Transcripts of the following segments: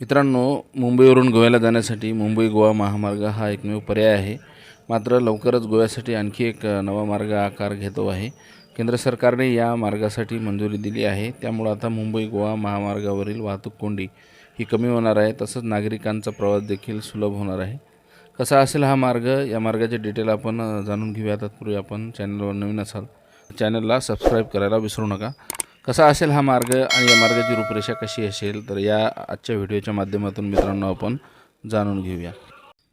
मित्रांनो मुंबईवरून गोव्याला जाण्यासाठी मुंबई गोवा महामार्ग हा एकमेव पर्याय आहे. मात्र लवकरच गोव्यासाठी आणखी एक नवा मार्ग आकार घेतो आहे. केंद्र सरकारने या मार्गासाठी मंजुरी दिली आहे. त्यामुळं आता मुंबई गोवा महामार्गावरील वाहतूक कोंडी ही कमी होणार आहे. तसंच नागरिकांचा प्रवास देखील सुलभ होणार आहे. कसा असेल हा मार्ग? या मार्गाचे डिटेल आपण जाणून घेऊया तत्पूर्वी आपण चॅनलवर नवीन असाल चॅनलला सबस्क्राईब करायला विसरू नका. कसा असेल हा मार्ग आणि या मार्गाची रूपरेषा कशी असेल तर या आजच्या व्हिडिओच्या माध्यमातून मित्रांनो आपण जाणून घेऊया.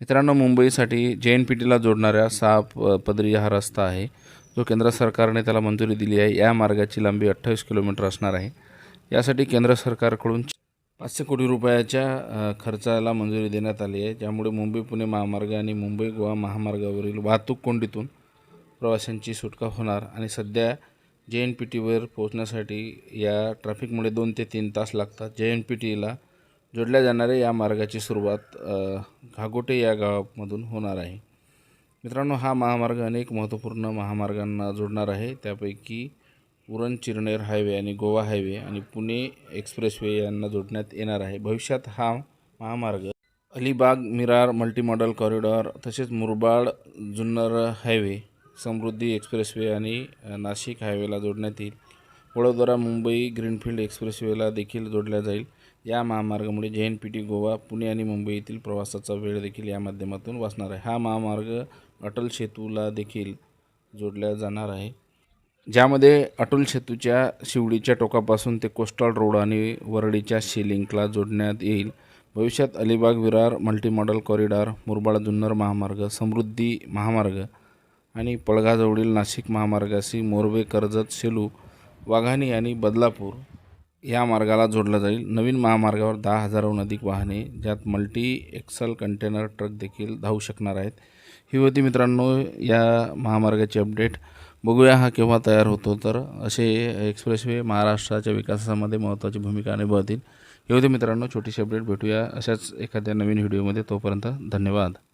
मित्रांनो मुंबईसाठी जे एन पी टीला जोडणाऱ्या सहा प- पदरी हा रस्ता आहे. जो केंद्र सरकारने त्याला मंजुरी दिली आहे. या मार्गाची लांबी अठ्ठावीस किलोमीटर असणार आहे. यासाठी केंद्र सरकारकडून पाचशे कोटी रुपयाच्या खर्चाला मंजुरी देण्यात आली आहे. ज्यामुळे मुंबई पुणे महामार्ग आणि मुंबई गोवा महामार्गावरील वाहतूक कोंडीतून प्रवाशांची सुटका होणार आणि सध्या जे एन पी टीवर पोहोचण्यासाठी या ट्रॅफिकमुळे दोन ते तीन तास लागतात. जे एन पी टीला जोडल्या जाणाऱ्या या मार्गाची सुरुवात घागोटे या गावामधून होणार आहे. मित्रांनो हा महामार्ग अनेक महत्त्वपूर्ण महामार्गांना जोडणार आहे. त्यापैकी उरण चिरनेर हायवे आणि गोवा हायवे आणि पुणे एक्सप्रेसवे यांना जोडण्यात येणार आहे. भविष्यात हा महामार्ग अलिबाग मिरार मल्टीमॉडल कॉरिडॉर तसेच मुरबाड जुन्नर हायवे समृद्धी एक्सप्रेसवे आणि नाशिक हायवेला जोडण्यात येईल. वडोदरा मुंबई ग्रीनफील्ड एक्सप्रेसवेला देखील जोडल्या जाईल. या महामार्गामुळे J N P T Goa Pune आणि मुंबई येथील प्रवासाचा वेळ देखील या माध्यमातून वाचणार आहे. हा महामार्ग अटल सेतूला देखील जोडल्या जाणार आहे. ज्यामध्ये अटल सेतूच्या शिवडीच्या टोकापासून ते कोस्टल रोड आणि वरळीच्या शिलिंकला जोडण्यात येईल. भविष्यात अलिबाग विरार मल्टीमॉडल कॉरिडॉर मुरबाड जुन्नर महामार्ग समृद्धी महामार्ग आणि पळघाजवळील नाशिक महामार्गाशी मोरबे कर्जत सेलू वाघाणी आणि बदलापूर या मार्गाला जोडला जाईल. नवीन महामार्गावर दहा हजाराहून अधिक वाहने ज्यात मल्टी एक्सल कंटेनर ट्रक देखील धावू शकणार आहेत. ही होती मित्रांनो या महामार्गाची अपडेट. बघूया हा केव्हा तयार होतो तर असे एक्सप्रेसवे महाराष्ट्राच्या विकासामध्ये महत्त्वाची भूमिका निभावतील. ही होती मित्रांनो छोटीशी अपडेट. भेटूया अशाच एखाद्या नवीन व्हिडिओमध्ये. तोपर्यंत धन्यवाद.